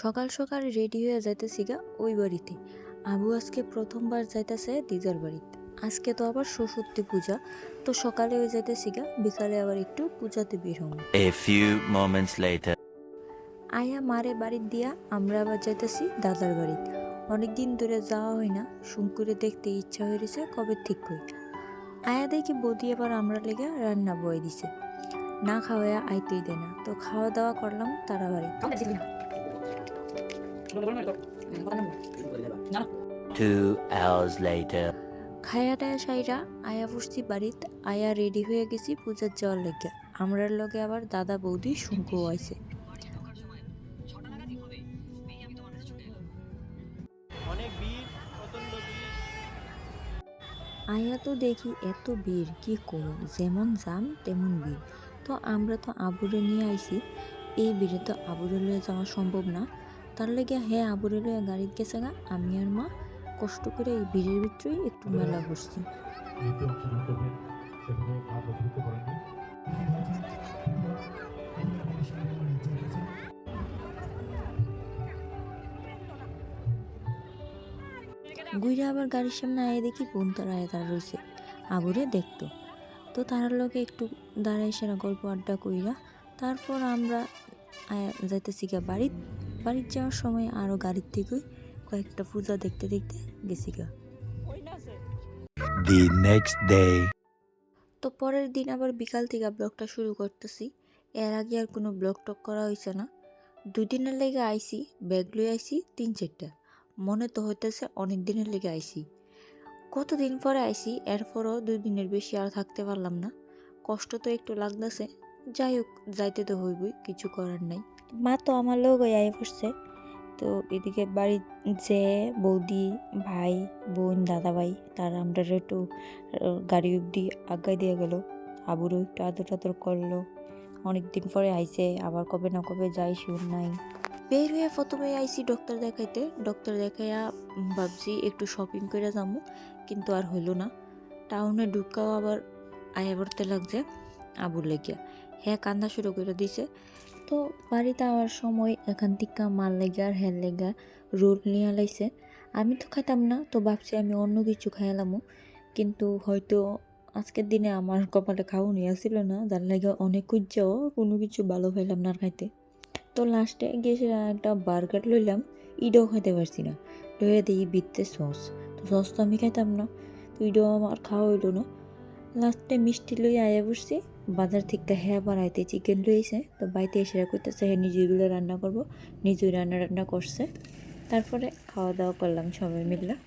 সকাল সকাল রেডি হয়ে যাইতেছি গা ওই বাড়িতে। আবু আজকে প্রথমবার যাইতেছে দিদার বাড়িতে। আজকে তো আবার সরস্বতী পূজা তো সকালে ওই যাইতেছি গা বিকালে আবার একটু পূজাতে বের হব। A few moments later. আয়া মারে বাড়ির দিয়া আমরা আবার যাইতেছি দাদার বাড়িতে। অনেকদিন ধরে যাওয়া হয় না শুঙ্কুরে দেখতে ইচ্ছা হয়েছে কবে ঠিক কই আয়া দেখি বৌদি আবার আমরা লেগে রান্না বয়ে দিছে। না খাওয়া আইতেই দেয় না তো খাওয়া দাওয়া করলাম তারা later. খায়া টায়া সাইরা আয়া বসছি বাড়িতে আয়া রেডি হয়ে গেছি পূজার যাওয়ার লেগে। আমরার লগে আবার দাদা বৌদি শুঙ্কু আইছে। ভিড় আয়া তো দেখি এত ভিড় কি করো যেমন যাম তেমন ভিড়। তো আমরা তো আবুরে নিয়ে আইছি। এই ভিড়ে তো আবুরে লয়ে যাওয়া সম্ভব না। তার লেগে হ্যাঁ আবুরে লয়ে গাড়িতে গেছে গা, আমি আর মা কষ্ট করে এই ভিড়ের ভিতরেই একটু মেলা পারেননি গুইরা আবার গাড়ির সামনে আয়ে দেখি বোন তারা আয়ে তারা রয়েছে। আবুরে দেখতো। তো তারার লগে একটু দাঁড়াই সেরা গল্প আড্ডা কইরা তারপর আমরা যাইতেছি গা বাড়িত। বাড়ির যাওয়ার সময় আরও গাড়ির থেকে কয়েকটা পূজা দেখতে দেখতে গেছি গা. তো পরের দিন আবার বিকাল থেকে ব্লগটা শুরু করতেছি। এর আগে আর কোনো ব্লগ টক করা হয়েছে না। দুই দিনের লেগে আইছি ব্যাগ লই আইসি তিন চারটা। মনে তো হইতেছে অনেক দিনের লেগে আইছি। কতদিন পরে আইসি এরপরও দুই দিনের বেশি আর থাকতে পারলাম না। কষ্ট তো একটু লাগতেছে। যাই হোক যাইতে তো হইবই কিছু করার নাই। মা তো আমার লোক আই পড়ছে। তো এদিকে বাড়ির যে বৌদি, ভাই, বোন দাদা ভাই তারা আমরা একটু গাড়ি অব্দি আজ্ঞা দিয়ে গেল। আবুরও একটু আদর টাদর করল। অনেকদিন পরে আইছে, আবার কবে না কবে যাই শুন নাই। বের হয়ে প্রথমে আইছি ডক্টর দেখাইতে। ডক্টর দেখাইয়া ভাবছি একটু শপিং করে যাব কিন্তু আর হইল না। টাউনে ঢুকাও আবার আয়া পড়তে লাগছে, আবুর লেগিয়া। হ্যাঁ কান্দা শুরু করে দিছে। তো বাড়িতে আওয়ার সময় এখান থেকে মাল লেগে আর হ্যাঁ লেগা রোল নিয়ে লাইছে আমি তো খাইতাম না, তো ভাবছি আমি অন্য কিছু খাইলামও কিন্তু হয়তো আজকের দিনে আমার কপালে খাওয়ানি আসছিল না, যার লাগে অনেক খুঁজছেও কোনো কিছু ভালো পাইলাম না খাইতে। তো লাস্টে গিয়ে একটা বার্গার লইলাম, ইডও খাইতে পারছি না। লইয়া দিই বিত্তে সস, তো সস তো আমি খাইতাম না, তো ইডও আমার খাওয়া হইল না। লাস্টে মিষ্টি লই আয়া বসছি বাজার থেকে হ্যাঁ বাড়াইতে চিকেন রয়েছে। তো বাড়িতে এসে করতেছে হ্যাঁ নিজেগুলো রান্না করব। নিজেই রান্না রান্না করছে। তারপরে খাওয়া দাওয়া করলাম সবাই মিললাম